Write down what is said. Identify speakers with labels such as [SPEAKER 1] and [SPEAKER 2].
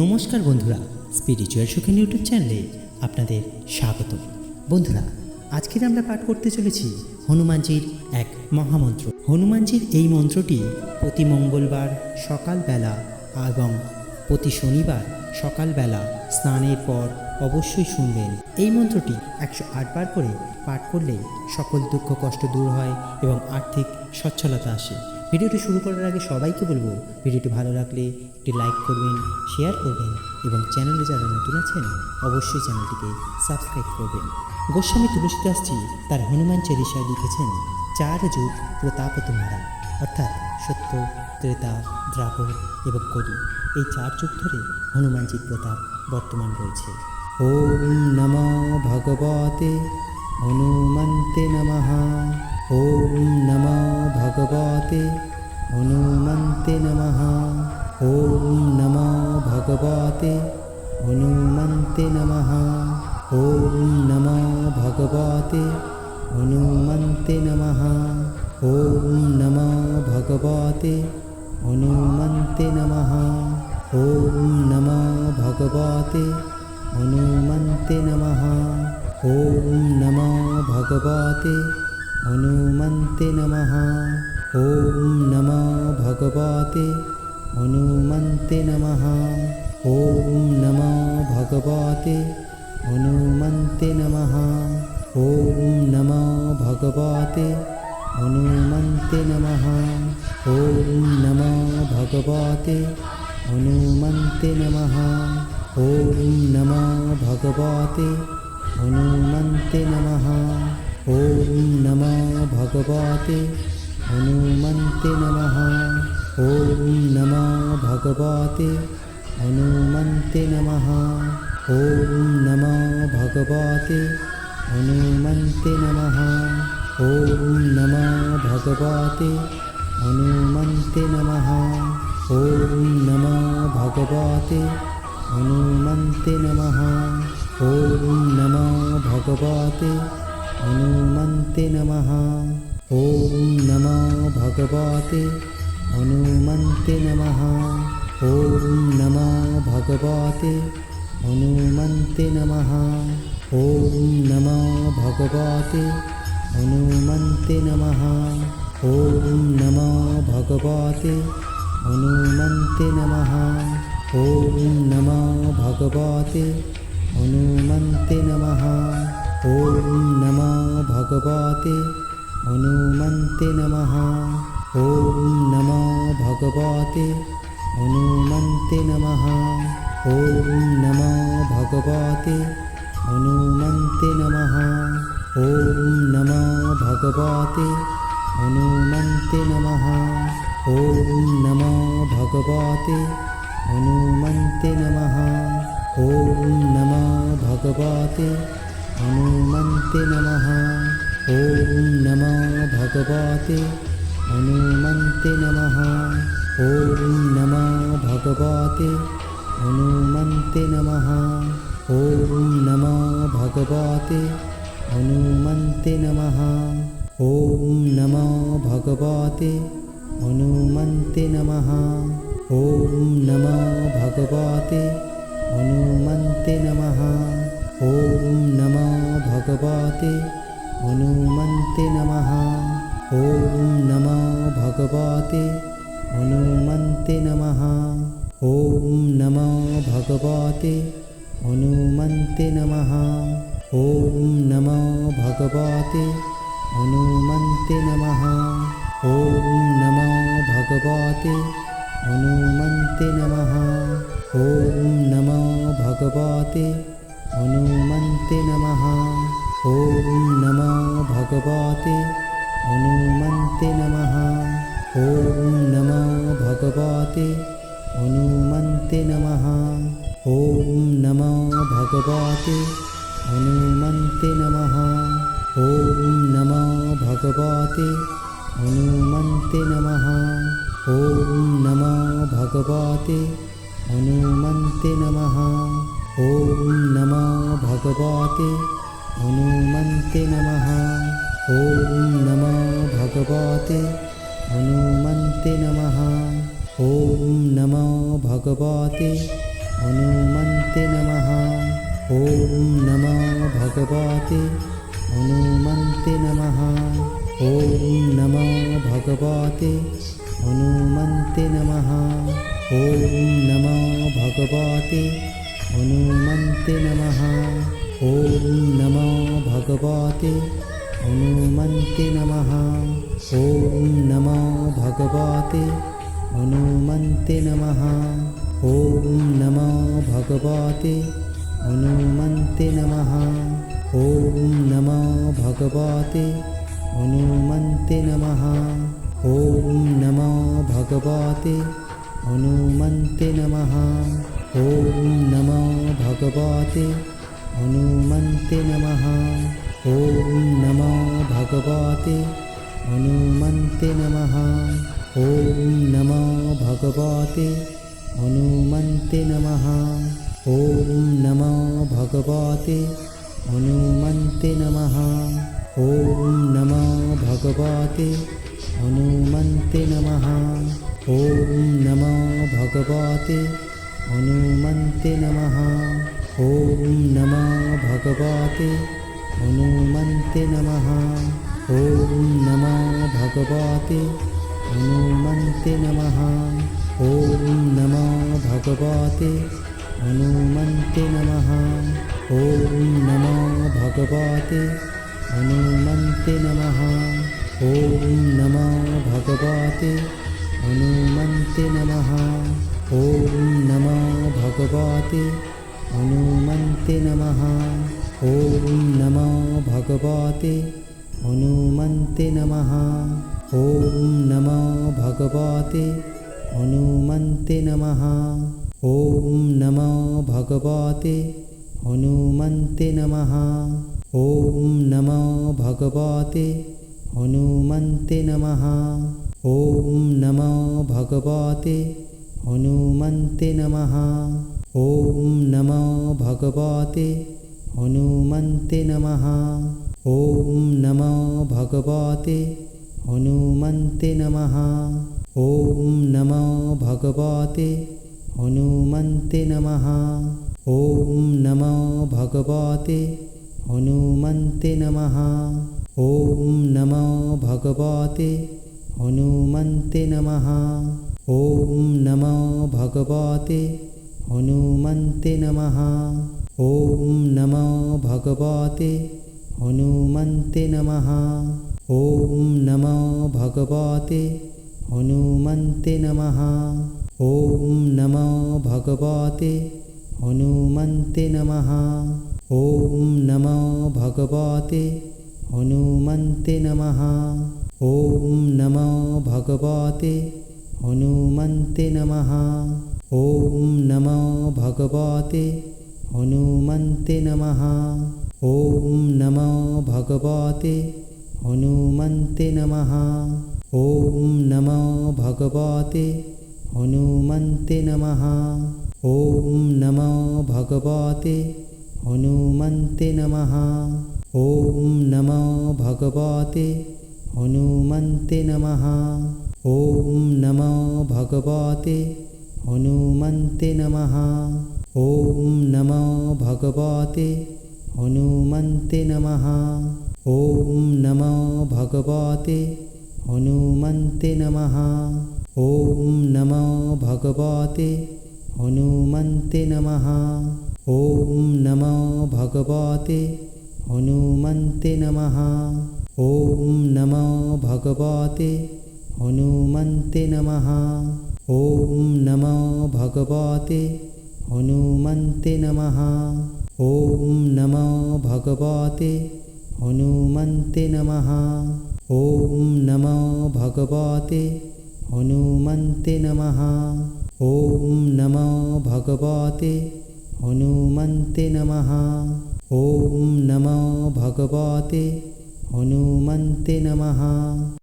[SPEAKER 1] নমস্কার বন্ধুরা spiritual Sukhen YouTube চ্যানেলে আপনাদের স্বাগত বন্ধুরা, আজকের আমরা পাঠ করতে চলেছি হনুমানজির এক মহামন্ত্র। হনুমানজির এই মন্ত্রটি প্রতি মঙ্গলবার সকালবেলা এবং প্রতি শনিবার সকালবেলা স্নানের পর অবশ্যই শুনবেন। এই মন্ত্রটি একশো আটবার করে পাঠ করলে সকল দুঃখ কষ্ট দূর হয় এবং আর্থিক সচ্ছলতা আসে। ভিডিওটি শুরু করার আগে সবাইকে বলব, ভিডিওটি ভালো লাগলে একটি লাইক করবেন, শেয়ার করবেন এবং চ্যানেলে যারা নতুন আছেন, অবশ্যই চ্যানেলটিকে সাবস্ক্রাইব করবেন। গোস্বামী তুলসীদাসজি তার হনুমান চালিসায় লিখেছেন, চার যুগ প্রতাপ তোমারা অর্থাৎ সত্য, ত্রেতা দ্রাপর এবং কলি। এই চার যুগ ধরে হনুমানজির প্রতাপ বর্তমান রয়েছে। ওম নম ভগবতে, হনুমন্তে নমঃ। ওম নম भगवते हनुमन्ते नमः। ॐ नमो भगवते हनुमन्ते नमः। ॐ नमो भगवते हनुमन्ते नमः। ॐ नमो भगवते हनुमन्ते नमः। ॐ नमो भगवते हनुमन्ते नमः। ॐ नमो भगवते हनुमन्ते नमः। ॐ नमो भगवते हनुमन्ते नमः। ॐ नमो भगवते हनुमन्ते नमः। ॐ नमो भगवते हनुमन्ते नमः। ॐ नमो भगवते हनुमन्ते नमः। ॐ नमो भगवते हनुमन्ते नमः। ॐ नमो भगवते हनुमते नम। ॐ नम भगवते। हनुमते नम। ॐ नम भगवते। हनुमते नम। ॐ नम भगवते। हनुमते नम। ॐ नम भगवते। हनुमते नम। ॐ नम भगवते। हनुमते नमः। ॐ नमो भगवते हनुमन्ते नमः। ॐ नमो भगवते हनुमन्ते नमः। ॐ नमो भगवते हनुमन्ते नमः। ॐ नमो भगवते हनुमन्ते नमः। ॐ नमो भगवते हनुमन्ते नमः। ॐ नमो भगवते হনুমন্তে নমঃ ॐ नमो भगवते हनुमन्ते नमः ॐ नमो भगवते हनुमन्ते नमः ॐ नमो भगवते हनुमन्ते नमः ॐ नमो भगवते हनुमन्ते नमः ॐ नमो भगवते हनुमन्ते नमः ॐ नमो भगवते हनुमन्ते नमः। ॐ नमो भगवते हनुमन्ते नमः। ॐ नमो भगवते हनुमन्ते नमः। ॐ नमो भगवते हनुमन्ते नमः। ॐ नमो भगवते हनुमन्ते नमः। ॐ नमो भगवते हनुमन्ते नमः। ॐ नमो भगवते। हनुमन्ते नमः। ॐ नमो भगवते। हनुमन्ते नमः। ॐ नमो भगवते। हनुमन्ते नमः। ॐ नमो भगवते। हनुमन्ते नमः। ॐ नमो भगवते। हनुमन्ते नमः। ॐ नमो भगवते हनुमन्ते नमः। ॐ नमो भगवते हनुमन्ते नमः। ॐ नमो भगवते हनुमन्ते नमः। ॐ नमो भगवते हनुमन्ते नमः। ॐ नमो भगवते हनुमन्ते नमः। ॐ नमो भगवते हनुमन्ते नमः। ॐ नमः भगवते। हनुमन्ते नमः। ॐ नमो भगवते। हनुमन्ते नमः। ॐ नमो भगवते। हनुमन्ते नमः। ॐ नमो भगवते। हनुमन्ते नमः। ॐ नमो भगवते। हनुमन्ते नमः। ॐ नमो भगवते हनुमन्ते नमः। ॐ नमो भगवते हनुमन्ते नमः। ॐ नमो भगवते हनुमन्ते नमः। ॐ नमो भगवते हनुमन्ते नमः। ॐ नमो भगवते हनुमन्ते नमः। ॐ नमो भगवते हनुमन्ते नमः। ॐ नमो भगवते। हनुमन्ते नमः। ॐ नमो भगवते। हनुमन्ते नमः। ॐ नमो भगवते। हनुमन्ते नमः। ॐ नमो भगवते। हनुमन्ते नमः। ॐ नमो भगवते। हनुमन्ते नमः ॐ नमो भगवते हनुमन्ते नमः। ॐ नमो भगवते हनुमन्ते नमः। ॐ नमो भगवते हनुमन्ते नमः। ॐ नमो भगवते हनुमन्ते नमः। ॐ नमो भगवते हनुमन्ते नमः। ॐ नमो भगवते हनुमन्ते नमः। ॐ नमो भगवते। हनुमन्ते नमः। ॐ नमो भगवते। हनुमन्ते नमः। ॐ नमो भगवते। हनुमन्ते नमः। ॐ नमो भगवते। हनुमन्ते नमः। ॐ नमो भगवते। हनुमन्ते नमः ॐ नमो भगवते हनुमन्ते नमः। ॐ नमो भगवते हनुमन्ते नमः। ॐ नमो भगवते हनुमन्ते नमः। ॐ नमो भगवते हनुमन्ते नमः। ॐ नमो भगवते हनुमन्ते नमः। ॐ नमो भगवते हनुमन्ते नमः। ॐ नमो भगवते हनुमन्ते नमः। ॐ नमो भगवते हनुमन्ते नमः। ॐ नमो भगवते हनुमन्ते नमः। ॐ नमो भगवते हनुमन्ते नमः। ॐ नमो भगवते हनुमन्ते नमः ॐ नमो भगवते हनुमन्ते नमः। ॐ नमो भगवते हनुमन्ते नमः। ॐ नमो भगवते हनुमन्ते नमः। ॐ नमो भगवते हनुमन्ते नमः। ॐ नमो भगवते हनुमन्ते नमः। ॐ नमो भगवते हनुमन्ते नमः। ॐ नमो भगवते हनुमन्ते नमः। ॐ नमो भगवते हनुमन्ते नमः। ॐ नमो भगवते हनुमन्ते नमः। ॐ नमो भगवते हनुमन्ते नमः। ॐ नमो भगवते हनुमन्ते नमः ॐ नमो भगवते हनुमन्ते नमः। ॐ नमो भगवते हनुमन्ते नमः। ॐ नमो भगवते हनुमन्ते नमः। ॐ नमो भगवते हनुमन्ते नमः। ॐ नमो भगवते हनुमन्ते नमः